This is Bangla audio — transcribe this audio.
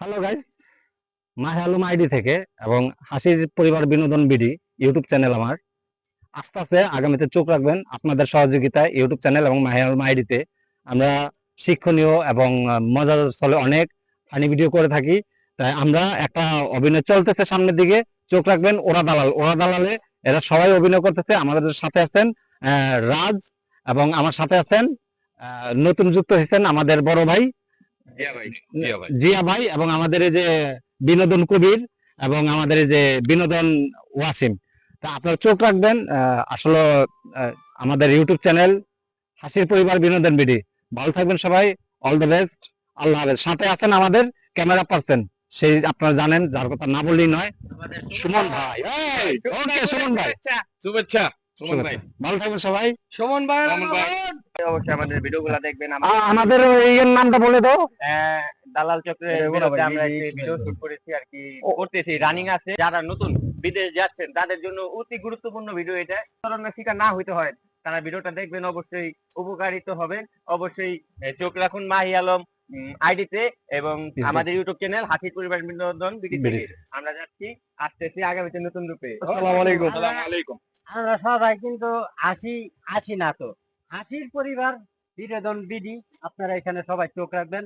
হ্যালো গাইস মাহে আলম আইডি থেকে এবং হাসির পরিবার বিনোদন বিডি ইউটিউব চ্যানেল আমার। আস্তে আস্তে আগামীতে চোখ রাখবেন আপনাদের সহযোগিতায় ইউটিউব চ্যানেল এবং মাহে আলম আইডিতে। আমরা শিক্ষণীয় এবং মজার চলে অনেক ফানি ভিডিও করে থাকি। তাই আমরা একটা অভিনয় চলতেছে সামনের দিকে। চোখ রাখবেন ওরা দালাল। ওরা দালালে এরা সবাই অভিনয় করতেছে। আমাদের সাথে আছেন রাজ এবং আমার সাথে আছেন নতুন যুক্ত হয়েছেন আমাদের বড় ভাই জিয়া ভাই এবং আমাদের এই যে বিনোদন কবির এবং আমাদের এই যে বিনোদন ওয়াসিম। তা আপনারা চোখ রাখবেন আসলে আমাদের ইউটিউব চ্যানেল হাসির পরিবার বিনোদন বিডি। ভালো থাকবেন সবাই অল দ্য বেস্ট আল্লাহ হাফেজ। সাথে আছেন আমাদের ক্যামেরা পার্সন সেই আপনারা জানেন যার কথা না বললেই নয় সুমন ভাই। okay, সুমন ভাই। শুভেচ্ছা। সুমন ভাই। ভালো থাকবেন সবাই। সুমন ভাই সুমন ভাই। অবশ্যই আমাদের ভিডিওগুলো দেখবেন আমাদের এর নামটা বলে দাও। দালাল চক্রের এটা বলো বিরুদ্ধে ভাই, আমরা একটি ভিডিও শুট করেছি আর কি করতেছি রানিং আছে। যারা নতুন বিদেশ যাচ্ছেন তাদের জন্য অতি গুরুত্বপূর্ণ ভিডিও এটা। ধরনের শিকার না হইতে হয় তারা ভিডিওটা দেখবেন অবশ্যই উপকারিত হবেন। অবশ্যই চোখ রাখুন মাহি আলম আইডিতে এবং আমাদের ইউটিউব চ্যানেল হাসির পরিবার বিনোদন। আমরা যাচ্ছি আসতেছি আগামীতে নতুন রূপে। আসসালামু আলাইকুম। আসসালামু আলাইকুম। আমরা সবাই কিন্তু আসি আসি না তো। হাসির পরিবার, বিনোদন বিধি, আপনারা এখানে সবাই চোখ রাখবেন।